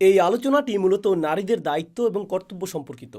এই আলোচনাটি মূলত নারীদের দায়িত্ব এবং কর্তব্য সম্পর্কিত।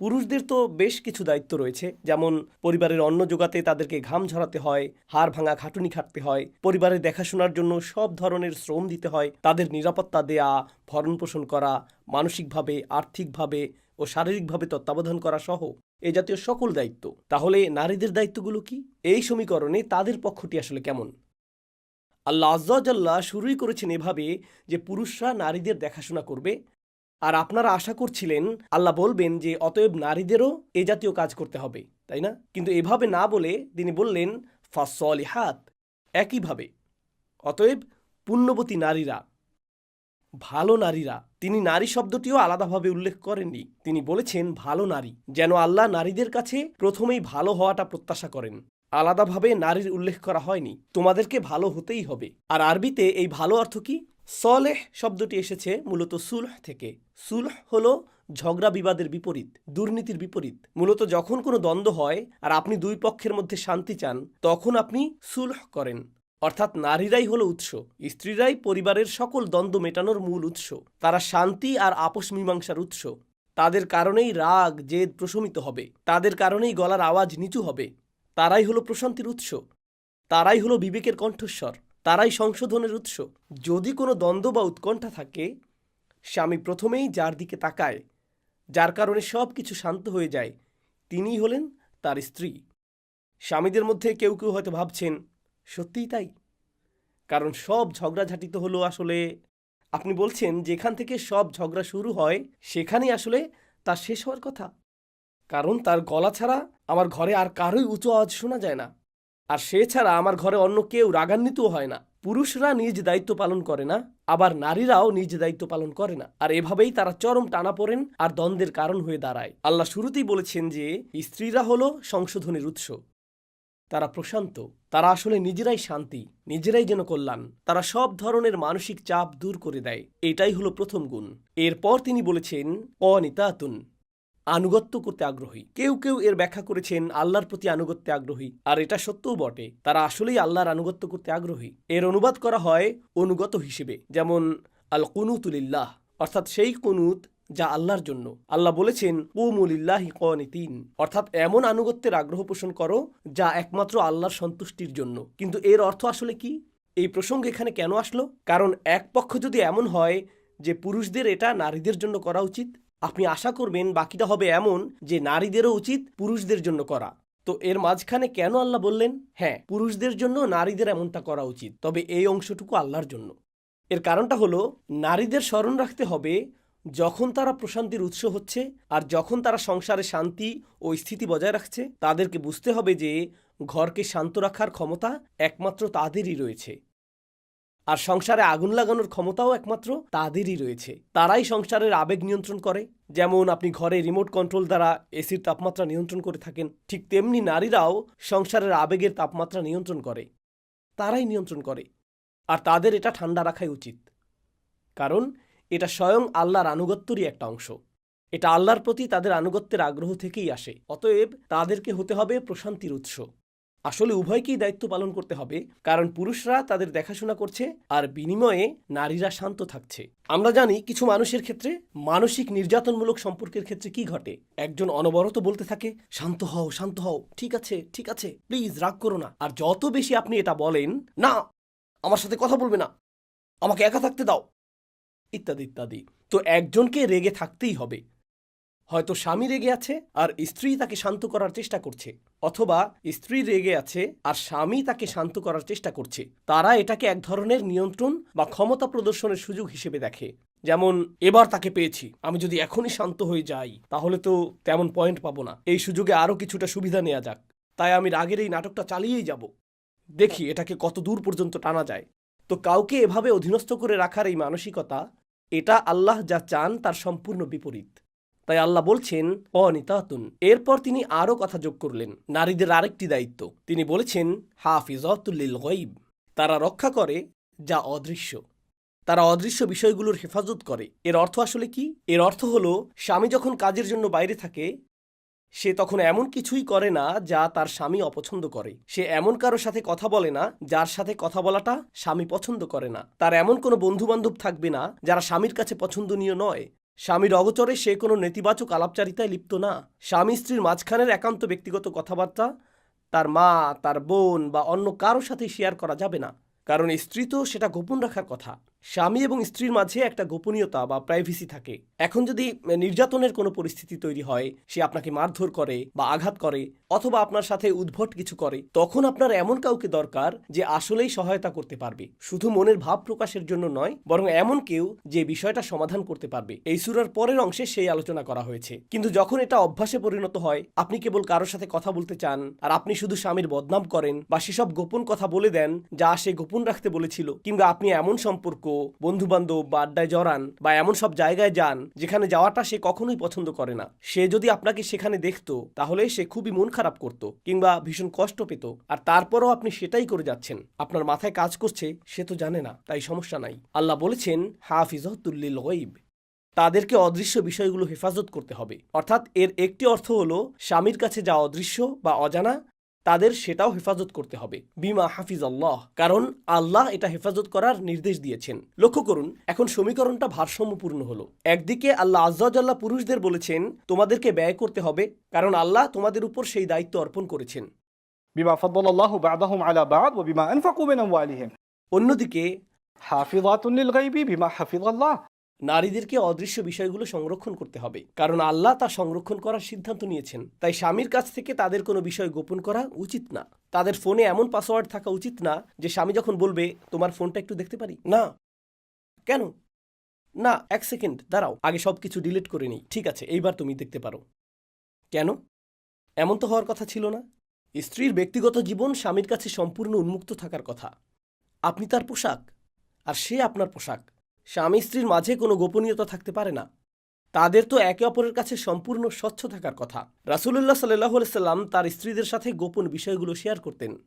পুরুষদের তো বেশ কিছু দায়িত্ব রয়েছে, যেমন পরিবারের অন্ন জোগাতে তাদেরকে ঘাম ঝরাতে হয়, হাড় ভাঙা খাটুনি খাটতে হয় পরিবারের দেখাশোনার জন্য সব ধরনের শ্রম দিতে হয়, তাদের নিরাপত্তা দেয়া, ভরণ পোষণ করা, মানসিকভাবে, আর্থিকভাবে ও শারীরিকভাবে তত্ত্বাবধান করা সহ এ জাতীয় সকল দায়িত্ব। তাহলে নারীদের দায়িত্বগুলো কি? এই সমীকরণে তাদের পক্ষটি আসলে কেমন? আল্লাহ আজ্লাহ শুরুই করেছেন এভাবে যে পুরুষরা নারীদের দেখাশোনা করবে। আর আপনারা আশা করছিলেন, আল্লাহ বলবেন যে অতএব নারীদেরও এ জাতীয় কাজ করতে হবে, তাই না? কিন্তু এভাবে না বলে তিনি বললেন ফাসলিহাত একইভাবে। অতএব পুণ্যবতী নারীরা, ভালো নারীরা, তিনি নারী শব্দটিও আলাদাভাবে উল্লেখ করেননি। তিনি বলেছেন, ভালো নারী যেন আল্লাহ নারীদের কাছে প্রথমেই ভালো হওয়াটা প্রত্যাশা করেন। আলাদাভাবে নারীর উল্লেখ করা হয়নি। তোমাদেরকে ভালো হতেই হবে। আর আরবিতে এই ভালো অর্থ কি? সলেহ শব্দটি এসেছে মূলত সুলহ থেকে। সুলহ হলো ঝগড়া বিবাদের বিপরীত, দুর্নীতির বিপরীত। মূলত যখন কোনো দ্বন্দ্ব হয় আর আপনি দুই পক্ষের মধ্যে শান্তি চান, তখন আপনি সুলহ করেন। অর্থাৎ নারীরাই হলো উৎস, স্ত্রীরাই পরিবারের সকল দ্বন্দ্ব মেটানোর মূল উৎস। তারা শান্তি আর আপোষ মীমাংসার উৎস। তাদের কারণেই রাগ, জেদ প্রশমিত হবে। তাদের কারণেই গলার আওয়াজ নিচু হবে। তারাই হলো প্রশান্তির উৎস। তারাই হলো বিবেকের কণ্ঠস্বর। তারাই সংশোধনের উৎস। যদি কোনো দ্বন্দ্ব বা উৎকণ্ঠা থাকে, স্বামী প্রথমেই যার দিকে তাকায়, যার কারণে সব কিছু শান্ত হয়ে যায়, তিনিই হলেন তার স্ত্রী। স্বামীদের মধ্যে কেউ কেউ হয়তো ভাবছেন, সত্যিই তাই? কারণ সব ঝগড়াঝাটি তো হলো আসলে, আপনি বলছেন যেখান থেকে সব ঝগড়া শুরু হয়, সেখানেই আসলে তা শেষ হওয়ার কথা। কারণ তার গলা ছাড়া আমার ঘরে আর কারোই উঁচু আওয়াজ শোনা যায় না। আর সে ছাড়া আমার ঘরে অন্য কেউ রাগান্বিতও হয় না। পুরুষরা নিজ দায়িত্ব পালন করে না, আবার নারীরাও নিজ দায়িত্ব পালন করে না। আর এভাবেই তারা চরম টানা পড়েন আর দ্বন্দ্বের কারণ হয়ে দাঁড়ায়। আল্লাহ শুরুতেই বলেছেন যে, স্ত্রীরা হলো সংশোধনের উৎস। তারা প্রশান্ত, তারা আসলে নিজেরাই শান্তি, নিজেরাই যেন কল্যাণ। তারা সব ধরনের মানসিক চাপ দূর করে দেয়। এটাই হলো প্রথম গুণ। এরপর তিনি বলেছেন, অনিতাতুন। আনুগত্য করতে আগ্রহী। কেউ কেউ এর ব্যাখ্যা করেছেন, আল্লাহর প্রতি আনুগত্যে আগ্রহী। আর এটা সত্যও বটে, তারা আসলেই আল্লাহর আনুগত্য করতে আগ্রহী। এর অনুবাদ করা হয় অনুগত হিসেবে, যেমন আল কুনুতুলিল্লাহ অর্থাৎ সেই কুনুত যা আল্লাহর জন্য। আল্লাহ বলেছেন কুমুলিল্লাহি কনিতিন অর্থাৎ এমন আনুগত্যের আগ্রহ পোষণ করো যা একমাত্র আল্লাহর সন্তুষ্টির জন্য। কিন্তু এর অর্থ আসলে কি? এই প্রসঙ্গ এখানে কেন আসলো? কারণ এক পক্ষ যদি এমন হয় যে পুরুষদের এটা নারীদের জন্য করা উচিত আপনি আশা করবেন বাকিটা হবে এমন যে নারীদেরও উচিত পুরুষদের জন্য করা। তো এর মাঝখানে কেন আল্লাহ বললেন? হ্যাঁ পুরুষদের জন্য নারীদের এমনটা করা উচিত, তবে এই অংশটুকু আল্লাহর জন্য। এর কারণটা হলো, নারীদের স্মরণ রাখতে হবে যখন তারা প্রশান্তির উৎস হচ্ছে আর যখন তারা সংসারে শান্তি ও স্থিতি বজায় রাখছে, তাদেরকে বুঝতে হবে যে ঘরকে শান্ত রাখার ক্ষমতা একমাত্র তাদেরই রয়েছে। আর সংসারে আগুন লাগানোর ক্ষমতাও একমাত্র তাদেরই রয়েছে। তারাই সংসারের আবেগ নিয়ন্ত্রণ করে। যেমন আপনি ঘরে রিমোট কন্ট্রোল দ্বারা এসির তাপমাত্রা নিয়ন্ত্রণ করে থাকেন, ঠিক তেমনি নারীরাও সংসারের আবেগের তাপমাত্রা নিয়ন্ত্রণ করে। তারাই নিয়ন্ত্রণ করে। আর তাদের এটা ঠান্ডা রাখাই উচিত। কারণ এটা স্বয়ং আল্লাহর আনুগত্যরই একটা অংশ। এটা আল্লাহর প্রতি তাদের আনুগত্যের আগ্রহ থেকেই আসে। অতএব তাদেরকে হতে হবে প্রশান্তির উৎস। আসলে উভয়কেই দায়িত্ব পালন করতে হবে, কারণ পুরুষরা তাদের দেখাশোনা করছে আর বিনিময়ে নারীরা শান্ত থাকছে। আমরা জানি কিছু মানুষের ক্ষেত্রে মানসিক নির্যাতনমূলক সম্পর্কের ক্ষেত্রে কি ঘটে। একজন অনবরত বলতে থাকে, শান্ত হও শান্ত হও, ঠিক আছে ঠিক আছে, প্লিজ রাগ করো না। আর যত বেশি আপনি এটা বলেন, না, আমার সাথে কথা বলবে না, আমাকে একা থাকতে দাও। ইত্যাদি ইত্যাদি। তো একজনকে রেগে থাকতেই হবে। হয়তো স্বামী রেগে আছে আর স্ত্রী তাকে শান্ত করার চেষ্টা করছে। অথবা স্ত্রী রেগে আছে আর স্বামী তাকে শান্ত করার চেষ্টা করছে। তারা এটাকে এক ধরনের নিয়ন্ত্রণ বা ক্ষমতা প্রদর্শনের সুযোগ হিসেবে দেখে। যেমন, এবার তাকে পেয়েছি, আমি যদি এখনই শান্ত হয়ে যাই, তাহলে তো তেমন পয়েন্ট পাবো না। এই সুযোগে আরও কিছুটা সুবিধা নেওয়া যাক। তাই আমি রাগের এই নাটকটা চালিয়েই যাব। দেখি এটাকে কত দূর পর্যন্ত টানা যায়। তো কাউকে এভাবে অধীনস্থ করে রাখার এই মানসিকতা, এটা আল্লাহ যা চান তার সম্পূর্ণ বিপরীত। তাই আল্লাহ বলছেন, অনিতাতুন। এরপর তিনি আরও কথা যোগ করলেন, নারীদের আরেকটি দায়িত্ব। তিনি বলেছেন হাফিজতুল্লিল গইব তারা রক্ষা করে যা অদৃশ্য। তারা অদৃশ্য বিষয়গুলোর হেফাজত করে। এর অর্থ আসলে কি? এর অর্থ হলো, স্বামী যখন কাজের জন্য বাইরে থাকে, সে তখন এমন কিছুই করে না যা তার স্বামী অপছন্দ করে। সে এমন কারোর সাথে কথা বলে না, যার সাথে কথা বলাটা স্বামী পছন্দ করে না। তার এমন কোনো বন্ধুবান্ধব থাকবে না, যারা স্বামীর কাছে পছন্দনীয় নয়। স্বামীর অগচরে সে কোনো নেতিবাচক আলাপচারিতায় লিপ্ত না। স্বামী স্ত্রীর মাঝখানের একান্ত ব্যক্তিগত কথাবার্তা তার মা, তার বোন বা অন্য কারও সাথে শেয়ার করা যাবে না। কারণ স্ত্রী তো সেটা গোপন রাখার কথা। স্বামী এবং স্ত্রীর মাঝে একটা গোপনীয়তা বা প্রাইভেসি থাকে। এখন যদি নির্যাতনের কোনো পরিস্থিতি তৈরি হয়, সে আপনাকে মারধর করে বা আঘাত করে অথবা আপনার সাথে উদ্ভট কিছু করে, তখন আপনার এমন কাউকে দরকার যে আসলেই সহায়তা করতে পারবে। শুধু মনের ভাব প্রকাশের জন্য নয়, বরং এমন কেউ যে বিষয়টা সমাধান করতে পারবে। এই সুরার পরের অংশে সেই আলোচনা করা হয়েছে। কিন্তু যখন এটা অভ্যাসে পরিণত হয়, আপনি কেবল কারোর সাথে কথা বলতে চান, আর আপনি শুধু স্বামীর বদনাম করেন বা সেসব গোপন কথা বলে দেন যা সে গোপন রাখতে বলেছিল, কিংবা আপনি এমন সম্পর্ক বন্ধু বান্ধব বা আড্ডায় জড়ান বা এমন সব জায়গায় যান যেখানে যাওয়াটা সে কখনোই পছন্দ করে না। সে যদি আপনাকে সেখানে দেখতো, তাহলে সে খুবই মন খারাপ করত কিংবা ভীষণ কষ্ট পেত। আর তারপরও আপনি সেটাই করে যাচ্ছেন। আপনার মাথায় কাজ করছে, সে তো জানে না, তাই সমস্যা নাই। আল্লাহ বলেছেন হাফিজতুল্লিল গইব তাদেরকে অদৃশ্য বিষয়গুলো হেফাজত করতে হবে। অর্থাৎ এর একটি অর্থ হলো, স্বামীর কাছে যা অদৃশ্য বা অজানা তাদের সেটাও হেফাজত করতে হবে। বিমা হাফিজ আল্লাহ কারণ আল্লাহ এটা হেফাজত করার নির্দেশ দিয়েছেন। লক্ষ্য করুন এখন সমীকরণটা ভারসাম্যপূর্ণ হলো। একদিকে আল্লাহ আজ্লাহ পুরুষদের বলেছেন তোমাদেরকে ব্যয় করতে হবে কারণ আল্লাহ তোমাদের উপর সেই দায়িত্ব অর্পণ করেছেন। বিমা ফদুল্লাহ বাদাহুম আলা বাদ ও বিমা আনফাকুবেন অন্যদিকে হাফিজাতুল গাইবি বিমা হাফিজ আল্লাহ নারীদেরকে অদৃশ্য বিষয়গুলো সংরক্ষণ করতে হবে। কারণ আল্লাহ তা সংরক্ষণ করার সিদ্ধান্ত নিয়েছেন। তাই স্বামীর কাছ থেকে তাদের কোনো বিষয় গোপন করা উচিত না। তাদের ফোনে এমন পাসওয়ার্ড থাকা উচিত না যে স্বামী যখন বলবে, তোমার ফোনটা একটু দেখতে পারি? না। কেন? না, এক সেকেন্ড, দাঁড়াও, আগে সব কিছু ডিলিট করে নিই। ঠিক আছে, এইবার তুমি দেখতে পারো। কেন? এমন তো হওয়ার কথা ছিল না। স্ত্রীর ব্যক্তিগত জীবন স্বামীর কাছে সম্পূর্ণ উন্মুক্ত থাকার কথা। আপনি তার পোশাক, আর সে আপনার পোশাক। স্বামী স্ত্রীর মাঝে কোনো গোপনীয়তা থাকতে পারে না। তাদের তো একে অপরের কাছে সম্পূর্ণ স্বচ্ছ থাকার কথা। রাসুল্লাহ সাল্লাহ সাল্লাম তার স্ত্রীদের সাথে গোপন বিষয়গুলো শেয়ার করতেন।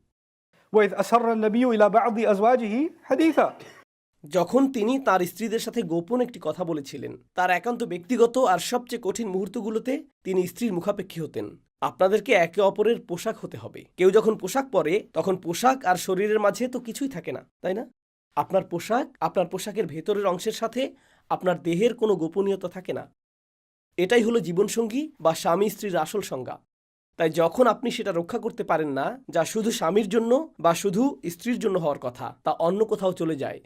যখন তিনি তার স্ত্রীদের সাথে গোপন একটি কথা বলেছিলেন তার একান্ত ব্যক্তিগত আর সবচেয়ে কঠিন মুহূর্তগুলোতে তিনি স্ত্রীর মুখাপেক্ষী হতেন। আপনাদেরকে একে অপরের পোশাক হতে হবে। কেউ যখন পোশাক পরে তখন পোশাক আর শরীরের মাঝে তো কিছুই থাকে না তাই না? আপনার পোশাক, আপনার পোশাকের ভেতরের অংশের সাথে আপনার দেহের কোনো গোপনীয়তা থাকে না। এটাই হলো জীবনসঙ্গী বা স্বামী স্ত্রীর আসল সংজ্ঞা। তাই যখন আপনি সেটা রক্ষা করতে পারেন না, যা শুধু স্বামীর জন্য বা শুধু স্ত্রীর জন্য হওয়ার কথা, তা অন্য কোথাও চলে যায়।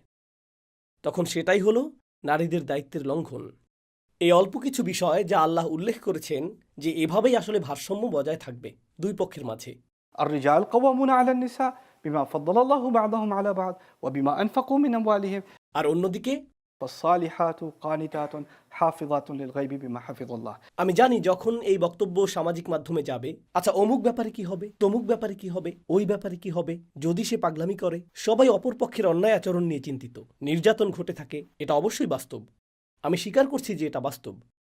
তখন সেটাই হলো নারীদের দায়িত্বের লঙ্ঘন। এই অল্প কিছু বিষয় যা আল্লাহ উল্লেখ করেছেন যে এভাবেই আসলে ভারসাম্য বজায় থাকবে দুই পক্ষের মাঝে। আর রিজাল কবামুনা আলান্নিসা বিমা ফদ্দাল্লাহু বাদাহুম আলা বাদ ওয়া বিমা আনফাকু মিন আমওয়ালিহিম। আর অন্যদিকে আমি জানি যখন এই বক্তব্য সামাজিক মাধ্যমে যাবে আচ্ছা অমুক ব্যাপারে কি হবে তমুক ব্যাপারে কি হবে ওই ব্যাপারে কি হবে যদি সে পাগলামি করে সবাই অপরপক্ষের অন্যায় আচরণ নিয়ে চিন্তিত নির্যাতন ঘটে থাকে এটা অবশ্যই বাস্তব। আমি স্বীকার করছি যে এটা বাস্তব।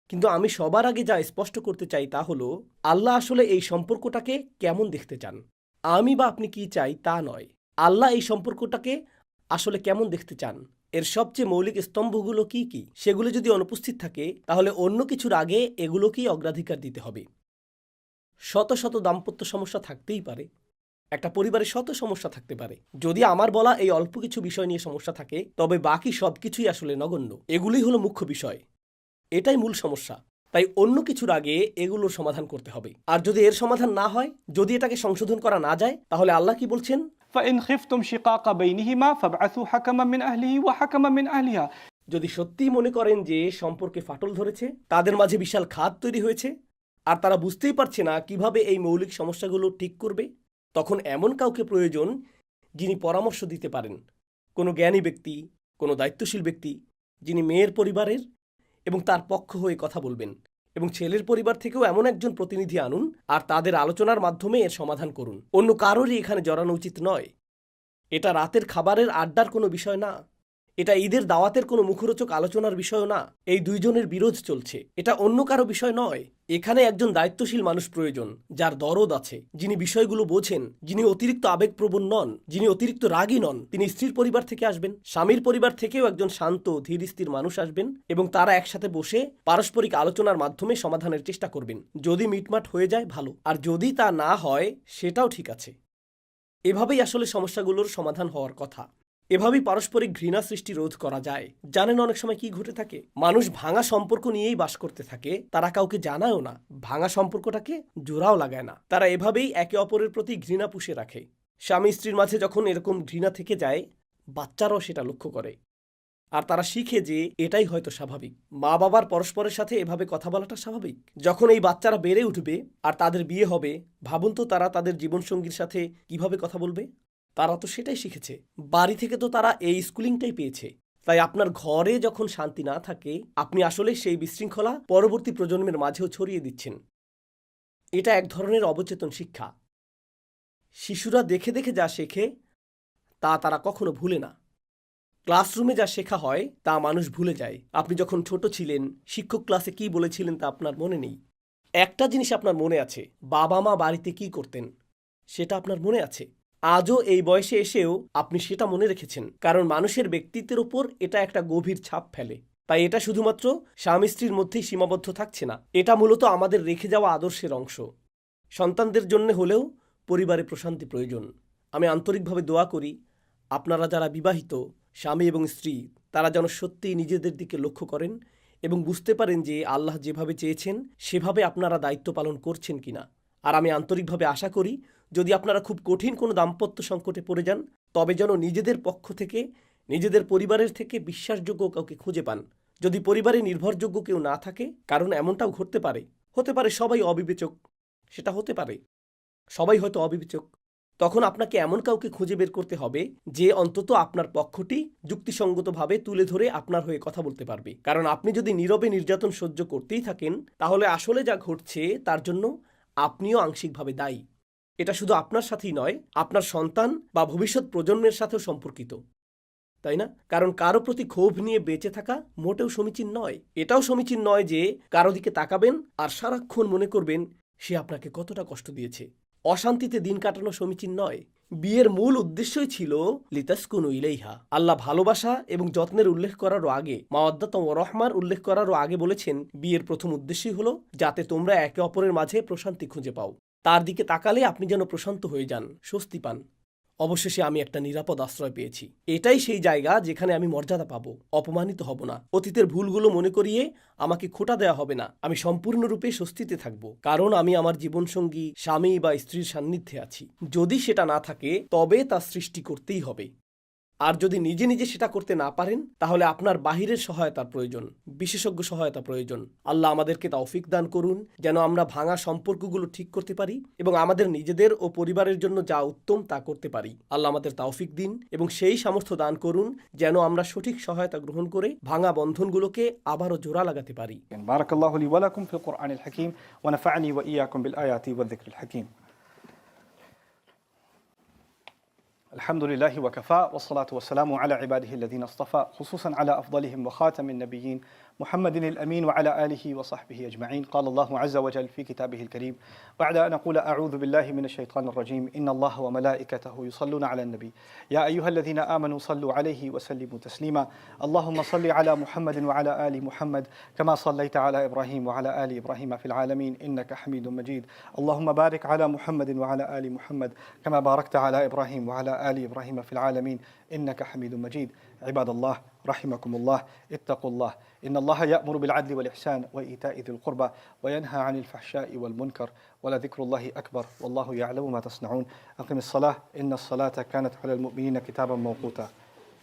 কিন্তু আমি সবার আগে যা স্পষ্ট করতে চাই তা হল আল্লাহ আসলে এই সম্পর্কটাকে কেমন দেখতে চান? আমি বা আপনি কি চাই তা নয়। আল্লাহ এই সম্পর্কটাকে আসলে কেমন দেখতে চান? এর সবচেয়ে মৌলিক স্তম্ভগুলো কি কি? সেগুলো যদি অনুপস্থিত থাকে, তাহলে অন্য কিছুর আগে এগুলোকেই অগ্রাধিকার দিতে হবে। শত শত দাম্পত্য সমস্যা থাকতেই পারে। একটা পরিবারে শত সমস্যা থাকতে পারে। যদি আমার বলা এই অল্প কিছু বিষয় নিয়ে সমস্যা থাকে, তবে বাকি সব কিছুই আসলে নগণ্য। এগুলোই হলো মুখ্য বিষয়। এটাই মূল সমস্যা। তাই অন্য কিছুর আগে এগুলোর সমাধান করতে হবে। আর যদি এর সমাধান না হয় যদি এটাকে সংশোধন করা না যায় তাহলে আল্লাহ কি বলছেন? যদি সত্যি মনে করেন যে সম্পর্কে ফাটল ধরেছে তাদের মাঝে বিশাল খাত তৈরি হয়েছে আর তারা বুঝতেই পারছে না কীভাবে এই মৌলিক সমস্যাগুলো ঠিক করবে তখন এমন কাউকে প্রয়োজন যিনি পরামর্শ দিতে পারেন। কোনো জ্ঞানী ব্যক্তি কোনো দায়িত্বশীল ব্যক্তি যিনি মেয়ের পরিবারের এবং তার পক্ষ হয়ে কথা বলবেন এবং ছেলের পরিবার থেকেও এমন একজন প্রতিনিধি আনুন আর তাদের আলোচনার মাধ্যমে এর সমাধান করুন। অন্য কারোরই এখানে জড়ানো উচিত নয়। এটা রাতের খাবারের আড্ডার কোনো বিষয় না। এটা ঈদের দাওয়াতের কোনো মুখরোচক আলোচনার বিষয় না। এই দুইজনের বিরোধ চলছে। এটা অন্য কারও বিষয় নয়। এখানে একজন দায়িত্বশীল মানুষ প্রয়োজন, যার দরদ আছে। যিনি বিষয়গুলো বোঝেন, যিনি অতিরিক্ত আবেগপ্রবণ নন, যিনি অতিরিক্ত রাগী নন, তিনি স্ত্রীর পরিবার থেকে আসবেন, স্বামীর পরিবার থেকেও একজন শান্ত, ধীর স্থির মানুষ আসবেন এবং তারা একসাথে বসে পারস্পরিক আলোচনার মাধ্যমে সমাধানের চেষ্টা করবেন। যদি মিটমাট হয়ে যায়, ভালো। আর যদি তা না হয়, সেটাও ঠিক আছে। এভাবেই আসলে সমস্যাগুলোর সমাধান হওয়ার কথা। এভাবেই পারস্পরিক ঘৃণা সৃষ্টি রোধ করা যায়। জানেন অনেক সময় কি ঘটে থাকে? মানুষ ভাঙা সম্পর্ক নিয়েই বাস করতে থাকে, তারা কাউকে জানায়ও না। ভাঙা সম্পর্কটাকে জোড়াও লাগায় না। তারা এভাবেই একে অপরের প্রতি ঘৃণা পুষে রাখে। স্বামী স্ত্রীর মাঝে যখন এরকম ঘৃণা থেকে যায়, বাচ্চারাও সেটা লক্ষ্য করে। আর তারা শিখে যে এটাই হয়তো স্বাভাবিক। মা বাবার পরস্পরের সাথে এভাবে কথা বলাটা স্বাভাবিক। যখন এই বাচ্চারা বেড়ে উঠবে আর তাদের বিয়ে হবে, ভাবুন তো তারা তাদের জীবনসঙ্গীর সাথে কীভাবে কথা বলবে? তারা তো সেটাই শিখেছে। বাড়ি থেকে তো তারা এই স্কুলিংটাই পেয়েছে। তাই আপনার ঘরে যখন শান্তি না থাকে, আপনি আসলে সেই বিশৃঙ্খলা পরবর্তী প্রজন্মের মাঝেও ছড়িয়ে দিচ্ছেন। এটা এক ধরনের অবচেতন শিক্ষা। শিশুরা দেখে দেখে যা শেখে, তা তারা কখনো ভুলে না। ক্লাসরুমে যা শেখা হয়, তা মানুষ ভুলে যায়। আপনি যখন ছোট ছিলেন, শিক্ষক ক্লাসে কি বলেছিলেন তা আপনার মনে নেই। একটা জিনিস আপনার মনে আছে বাবা মা বাড়িতে কি করতেন, সেটা আপনার মনে আছে? আজও এই বয়সে এসেও আপনি সেটা মনে রেখেছেন। কারণ মানুষের ব্যক্তিত্বের ওপর এটা একটা গভীর ছাপ ফেলে। তাই এটা শুধুমাত্র স্বামী স্ত্রীর মধ্যেই সীমাবদ্ধ থাকছে না। এটা মূলত আমাদের রেখে যাওয়া আদর্শের অংশ। সন্তানদের জন্য হলেও পরিবারে প্রশান্তি প্রয়োজন। আমি আন্তরিকভাবে দোয়া করি, আপনারা যারা বিবাহিত, স্বামী এবং স্ত্রী, তারা যেন সত্যিই নিজেদের দিকে লক্ষ্য করেন এবং বুঝতে পারেন যে আল্লাহ যেভাবে চেয়েছেন, সেভাবে আপনারা দায়িত্ব পালন করছেন কিনা। আর আমি আন্তরিকভাবে আশা করি, যদি আপনারা খুব কঠিন কোনো দাম্পত্য সংকটে পড়ে যান, তবে যেন নিজেদের পক্ষ থেকে, নিজেদের পরিবারের থেকে বিশ্বাসযোগ্য কাউকে খুঁজে পান। যদি পরিবারে নির্ভরযোগ্য কেউ না থাকে, কারণ এমনটাও ঘটতে পারে। হতে পারে সবাই অবিবেচক, সেটা হতে পারে। সবাই হয়তো অবিবেচক। তখন আপনাকে এমন কাউকে খুঁজে বের করতে হবে, যে অন্তত আপনার পক্ষটি যুক্তিসঙ্গতভাবে তুলে ধরে আপনার হয়ে কথা বলতে পারবে। কারণ আপনি যদি নীরবে নির্যাতন সহ্য করতেই থাকেন, তাহলে আসলে যা ঘটছে, তার জন্য আপনিও আংশিকভাবে দায়ী। এটা শুধু আপনার সাথেই নয়, আপনার সন্তান বা ভবিষ্যৎ প্রজন্মের সাথেও সম্পর্কিত। তাই না? কারণ কারও প্রতি ক্ষোভ নিয়ে বেঁচে থাকা মোটেও সমীচীন নয়। এটাও সমীচীন নয় যে কারও দিকে তাকাবেন আর সারাক্ষণ মনে করবেন, সে আপনাকে কতটা কষ্ট দিয়েছে। অশান্তিতে দিন কাটানো সমীচীন নয়। বিয়ের মূল উদ্দেশ্যই ছিল লিতাসকুনু ইলাইহা। আল্লাহ ভালোবাসা এবং যত্নের উল্লেখ করারও আগে, মাওয়াদ্দাতম রহমান উল্লেখ করারও আগে বলেছেন, বিয়ের প্রথম উদ্দেশ্যই হল যাতে তোমরা একে অপরের মাঝে প্রশান্তি খুঁজে পাও। তার দিকে তাকালে আপনি যেন প্রশান্ত হয়ে যান, স্বস্তি পান। অবশেষে আমি একটা নিরাপদ আশ্রয় পেয়েছি। এটাই সেই জায়গা যেখানে আমি মর্যাদা পাবো, অপমানিত হব না। অতীতের ভুলগুলো মনে করিয়ে আমাকে খোটা দেয়া হবে না। আমি সম্পূর্ণরূপে স্বস্তিতে থাকব, কারণ আমি আমার জীবনসঙ্গী, স্বামী বা স্ত্রীর সান্নিধ্যে আছি। যদি সেটা না থাকে, তবে তা সৃষ্টি করতেই হবে। আর যদি নিজে নিজে সেটা করতে না পারেন, তাহলে আপনার বাহিরের সহায়তার প্রয়োজন, বিশেষজ্ঞ সহায়তা প্রয়োজন। আল্লাহ আমাদেরকে তাওফিক দান করুন, যেন আমরা ভাঙা সম্পর্কগুলো ঠিক করতে পারি এবং আমাদের নিজেদের ও পরিবারের জন্য যা উত্তম তা করতে পারি। আল্লাহ আমাদের তাওফিক দিন এবং সেই সামর্থ্য দান করুন, যেন আমরা সঠিক সহায়তা গ্রহণ করে ভাঙা বন্ধনগুলোকে আবারও জোড়া লাগাতে পারি। الحمد لله وكفى والصلاة والسلام على عباده الذين اصطفى خصوصا على أفضلهم وخاتم النبيين محمد الأمين وعلى آله وصحبه أجمعين. قال الله عز وجل في كتابه الكريم بعد أن أقول أعوذ بالله من الشيطان الرجيم إن الله وملائكته يصلون على النبي. يا أيها الذين آمنوا صلوا عليه وسلموا تسليما. اللهم صل على محمد وعلى آل محمد كما صليت على إبراهيم وعلى آل إبراهيم في العالمين إنك حميد مجيد. اللهم بارك على محمد وعلى آل محمد كما باركت على إبراهيم وعلى آل إبراهيم في العالمين إنك حميد مجيد. عباد الله رحمكم الله اتقوا الله. إن الله يأمر بالعدل والإحسان وإيتاء ذي القربى وينهى عن الفحشاء والمنكر ولذكر الله أكبر والله يعلم ما تصنعون. أقم الصلاة. إن الصلاة كانت على المؤمنين كتابا موقوتا.